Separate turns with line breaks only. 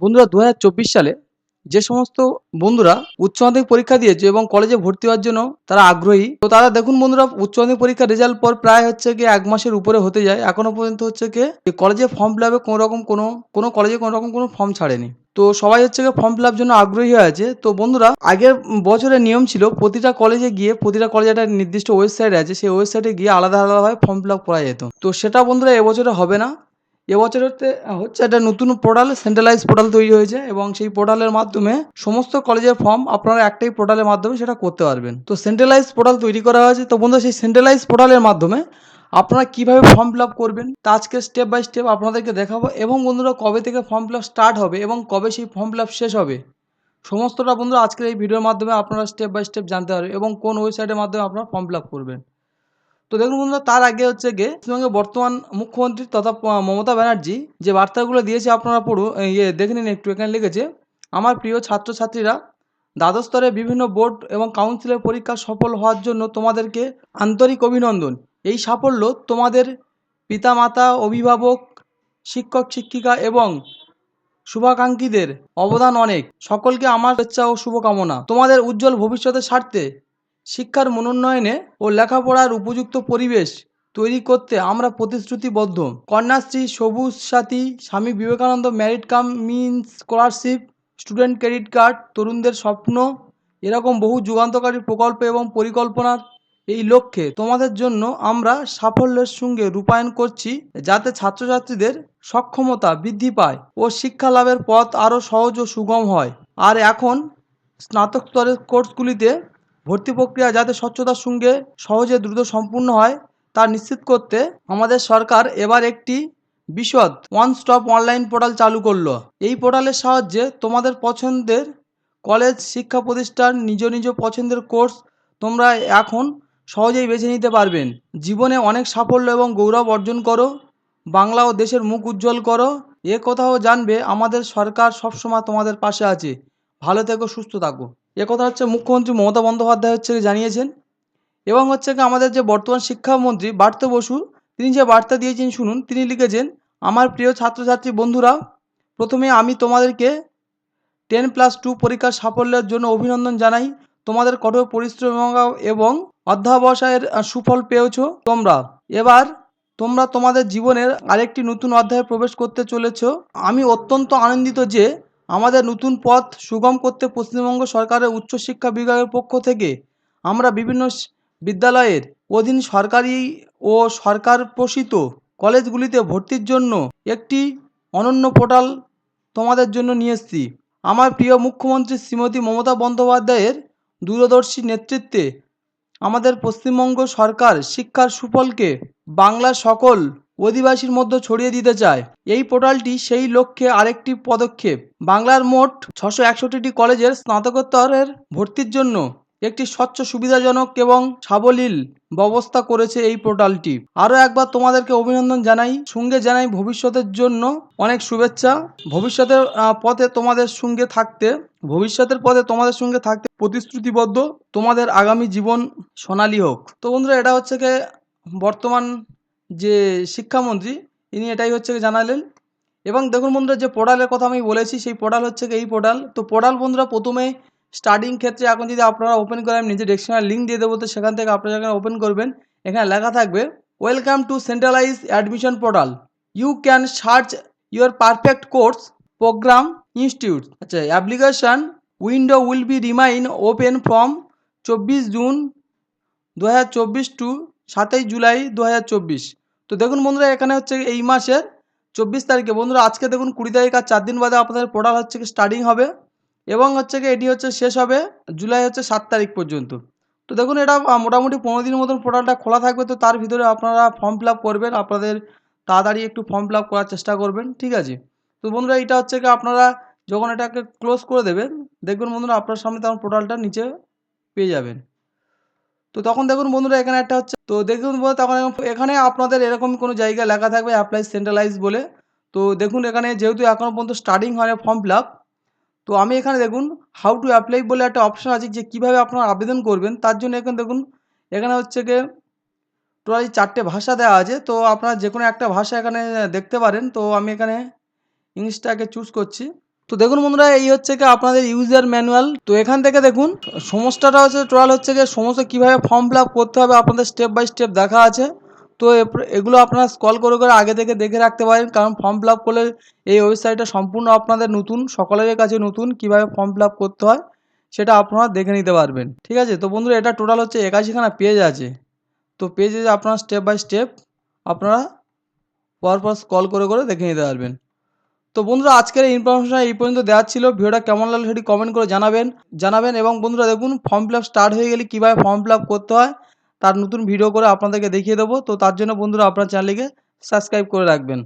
বন্ধুরা দু হাজার চব্বিশ সালে যে সমস্ত বন্ধুরা উচ্চ মাধ্যমিক পরীক্ষা দিয়েছে এবং কলেজে ভর্তি হওয়ার জন্য তারা আগ্রহী, তো তারা দেখুন বন্ধুরা উচ্চ মাধ্যমিক পরীক্ষার রেজাল্ট পর প্রায় হচ্ছে কি এক মাসের উপরে হতে যায়। এখনও পর্যন্ত হচ্ছে কি কলেজে ফর্ম ফিল আপে কোনো রকম কোনো কোনো কলেজে কোনো রকম কোনো ফর্ম ছাড়েনি। তো সবাই হচ্ছে গিয়ে ফর্ম ফিল জন্য আগ্রহী হয়ে আছে। তো বন্ধুরা আগের বছরের নিয়ম ছিল প্রতিটা কলেজে গিয়ে, প্রতিটা কলেজে একটা নির্দিষ্ট ওয়েবসাইট আছে, সেই ওয়েবসাইটে গিয়ে আলাদা আলাদাভাবে ফর্ম ফিল আপ করা যেত। তো সেটা বন্ধুরা এবছরে হবে না। এবছর হচ্ছে একটা নতুন পোর্টাল সেন্ট্রালাইজ পোর্টাল তৈরি হয়েছে এবং সেই পোর্টালের মাধ্যমে সমস্ত কলেজের ফর্ম আপনারা একটাই পোর্টালের মাধ্যমে সেটা করতে পারবেন। তো সেন্ট্রালাইজ পোর্টাল তৈরি করা হয়েছে। তো বন্ধুরা, সেই সেন্ট্রালাইজ পোর্টালের মাধ্যমে আপনারা কীভাবে ফর্ম ফিল আপ করবেন, তা আজকে স্টেপ বাই স্টেপ আপনাদেরকে দেখাবো। এবং বন্ধুরা, কবে থেকে ফর্ম ফিল আপ স্টার্ট হবে এবং কবে সেই ফর্ম ফিল আপ শেষ হবে, সমস্তটা বন্ধুরা আজকের এই ভিডিওর মাধ্যমে আপনারা স্টেপ বাই স্টেপ জানতে পারবেন এবং কোন ওয়েবসাইটের মাধ্যমে আপনারা ফর্ম ফিল আপ করবেন। তো দেখুন বন্ধুরা, তার আগে হচ্ছে গিয়ে পশ্চিমবঙ্গের বর্তমান মুখ্যমন্ত্রী তথা মমতা ব্যানার্জি যে বার্তাগুলো দিয়েছে আপনারা পড়ুন ইয়ে দেখে নিন একটু, এখানে লিখেছে, আমার প্রিয় ছাত্রছাত্রীরা, দ্বাদশ স্তরে বিভিন্ন বোর্ড এবং কাউন্সিলের পরীক্ষা সফল হওয়ার জন্য তোমাদেরকে আন্তরিক অভিনন্দন। এই সাফল্য তোমাদের পিতামাতা, অভিভাবক, শিক্ষক, শিক্ষিকা এবং শুভাকাঙ্ক্ষীদের অবদান অনেক। সকলকে আমার শুভেচ্ছা ও শুভকামনা। তোমাদের উজ্জ্বল ভবিষ্যতের স্বার্থে শিক্ষার মনোন্নয়নে ও লেখাপড়ার উপযুক্ত পরিবেশ তৈরি করতে আমরা প্রতিশ্রুতিবদ্ধ। Kanyashree, Sabooj Sathi, Swami Vivekananda merit cum means scholarship student credit card তরুণদের স্বপ্ন, এরকম বহু যুগান্তকারী প্রকল্প এবং পরিকল্পনার এই লক্ষ্যে তোমাদের জন্য আমরা সাফল্যের সঙ্গে রূপায়ণ করছি যাতে ছাত্রছাত্রীদের সক্ষমতা বৃদ্ধি পায় ও শিক্ষা লাভের পথ আরও সহজ ও সুগম হয়। আর এখন স্নাতক স্তরের কোর্সগুলিতে ভর্তি প্রক্রিয়া যাতে স্বচ্ছতার সঙ্গে সহজে দ্রুত সম্পূর্ণ হয়, তা নিশ্চিত করতে আমাদের সরকার এবার একটি বিশদ ওয়ান স্টপ অনলাইন পোর্টাল চালু করল। এই পোর্টালের সাহায্যে তোমাদের পছন্দের কলেজ শিক্ষা প্রতিষ্ঠান, নিজ নিজ পছন্দের কোর্স তোমরা এখন সহজেই বেছে নিতে পারবেন। জীবনে অনেক সাফল্য এবং গৌরব অর্জন করো, বাংলা ও দেশের মুখ উজ্জ্বল করো। এ কথাও জানবে আমাদের সরকার সবসময় তোমাদের পাশে আছে। ভালো থেকো, সুস্থ থাকো। এ কথা হচ্ছে মুখ্যমন্ত্রী মমতা বন্দ্যোপাধ্যায় হচ্ছে জানিয়েছেন। এবং হচ্ছে আমাদের যে বর্তমান শিক্ষামন্ত্রী বার্ত বসু, তিনি যে বার্তা দিয়েছেন শুনুন, তিনি লিখেছেন, আমার প্রিয় ছাত্রছাত্রী বন্ধুরা, প্রথমে আমি তোমাদেরকে টেন প্লাস টু পরীক্ষার সাফল্যের জন্য অভিনন্দন জানাই। তোমাদের কঠোর পরিশ্রম এবং অধ্যাবসায়ের সুফল পেয়েছ তোমরা। এবার তোমরা তোমাদের জীবনের আরেকটি নতুন অধ্যায়ে প্রবেশ করতে চলেছ। আমি অত্যন্ত আনন্দিত যে আমাদের নতুন পথ সুগম করতে পশ্চিমবঙ্গ সরকারের উচ্চশিক্ষা বিভাগের পক্ষ থেকে আমরা বিভিন্ন বিদ্যালয়ের অধীন সরকারি ও সরকার পোষিত কলেজগুলিতে ভর্তির জন্য একটি অনন্য পোর্টাল তোমাদের জন্য নিয়ে এসেছি। আমার প্রিয় মুখ্যমন্ত্রী শ্রীমতী মমতা বন্দ্যোপাধ্যায়ের দূরদর্শী নেতৃত্বে আমাদের পশ্চিমবঙ্গ সরকার শিক্ষার সুফলকে বাংলার সকল অধিবাসীর মধ্যে ছড়িয়ে দিতে চায়। এই পোর্টালটি সেই লক্ষ্যে আরেকটি পদক্ষেপ। বাংলার মোট ছশো একষট্টিটি কলেজের স্নাতকোত্তরের ভর্তির জন্য একটি স্বচ্ছ, সুবিধাজনক এবং সাবলীল ব্যবস্থা করেছে এই পোর্টালটি। আরও একবার তোমাদেরকে অভিনন্দন জানাই। সঙ্গে জানাই ভবিষ্যতের জন্য অনেক শুভেচ্ছা। ভবিষ্যতের পথে তোমাদের সঙ্গে থাকতে, ভবিষ্যতের পথে তোমাদের সঙ্গে থাকতে প্রতিশ্রুতিবদ্ধ তোমাদের আগামী জীবন সোনালী হোক। তো বন্ধুরা, এটা হচ্ছে গিয়ে বর্তমান যে শিক্ষামন্ত্রী, ইনি এটাই হচ্ছে জানালেন। এবং দেখুন বন্ধুরা, যে পোর্টালের কথা আমি বলেছি, সেই পোর্টাল হচ্ছে এই পোর্টাল তো পোর্টাল বন্ধুরা, প্রথমে স্টার্টিং ক্ষেত্রে এখন যদি আপনারা ওপেন করেন আমি নিজে ডেসক্রিপশনে লিঙ্ক দিয়ে দেবো, তো সেখান থেকে আপনারা যখন ওপেন করবেন, এখানে লেখা থাকবে welcome to centralise admission portal you can search your perfect course programme institute আচ্ছা application window will be remain open from চব্বিশ জুন দু হাজার চব্বিশ টু সাতই জুলাই দু হাজার চব্বিশ। তো দেখুন বন্ধুরা, এখানে হচ্ছে এই মাসের চব্বিশ তারিখে, বন্ধুরা, আজকে দেখুন কুড়ি তারিখ আর চার দিন বাদে আপনাদের পোর্টাল হচ্ছে কি স্টার্টিং হবে এবং হচ্ছে কি এটি হচ্ছে শেষ হবে জুলাই হচ্ছে সাত তারিখ পর্যন্ত। তো দেখুন, এটা মোটামুটি পনেরো দিনের মতন পোর্টালটা খোলা থাকবে, তো তার ভিতরে আপনারা ফর্ম ফিল করবেন, আপনাদের তাড়াতাড়ি একটু ফর্ম ফিল করার চেষ্টা করবেন, ঠিক আছে? তো বন্ধুরা, এটা হচ্ছে কি আপনারা যখন এটাকে ক্লোজ করে দেবেন, দেখবেন বন্ধুরা, আপনার সামনে তখন পোর্টালটা নিচে পেয়ে যাবেন। তো তখন দেখুন বন্ধুরা, এখানে একটা হচ্ছে, তো দেখুন বন্ধুরা, তখন এখানে আপনাদের এরকম কোনো জায়গায় লেখা থাকবে অ্যাপ্লাই সেন্ট্রালাইজ বলে। তো দেখুন, এখানে যেহেতু এখনও পর্যন্ত স্টার্টিং হয় ফর্ম ফিল তো আমি এখানে দেখুন হাউ টু অ্যাপ্লাই বলে একটা অপশন আছে যে কীভাবে আপনারা আবেদন করবেন। তার জন্য এখানে দেখুন, এখানে হচ্ছে গিয়ে টোটালি চারটে ভাষা দেওয়া আছে। তো আপনারা যে কোনো একটা ভাষা এখানে দেখতে পারেন। তো আমি এখানে ইংলিশটাকে চুজ করছি। তো দেখুন বন্ধুরা, এই হচ্ছে কি আপনাদের ইউজার ম্যানুয়াল তো এখান থেকে দেখুন সমস্যাটা হচ্ছে টোটাল হচ্ছে গিয়ে সমস্ত কীভাবে ফর্ম ফিল করতে হবে, আপনাদের স্টেপ বাই স্টেপ দেখা আছে। তো এগুলো আপনারা স্কল করে করে আগে থেকে দেখে রাখতে পারেন, কারণ ফর্ম ফিল করলে এই ওয়েবসাইটটা সম্পূর্ণ আপনাদের নতুন, সকলের কাছে নতুন কীভাবে ফর্ম ফিল করতে হয়, সেটা আপনারা দেখে নিতে পারবেন। ঠিক আছে? তো বন্ধুরা, এটা টোটাল হচ্ছে একাশিখানা পেজ আছে। তো পেজে আপনারা স্টেপ বাই স্টেপ আপনারা পরপর স্কল করে করে দেখে নিতে পারবেন। তো বন্ধুরা, আজকের এই ইনফরমেশন এই পর্যন্ত দেওয়া ছিল। ভিডিওটা কেমন লাগল সেটি কমেন্ট করে জানাবেন। জানাবেন এবং বন্ধুরা, দেখুন ফর্ম ফিল স্টার্ট হয়ে গেলে কীভাবে ফর্ম ফিল করতে হয়, তার নতুন ভিডিও করে আপনাদেরকে দেখিয়ে দেবো। তো তার জন্য বন্ধুরা, আপনার চ্যানেলটিকে সাবস্ক্রাইব করে রাখবেন।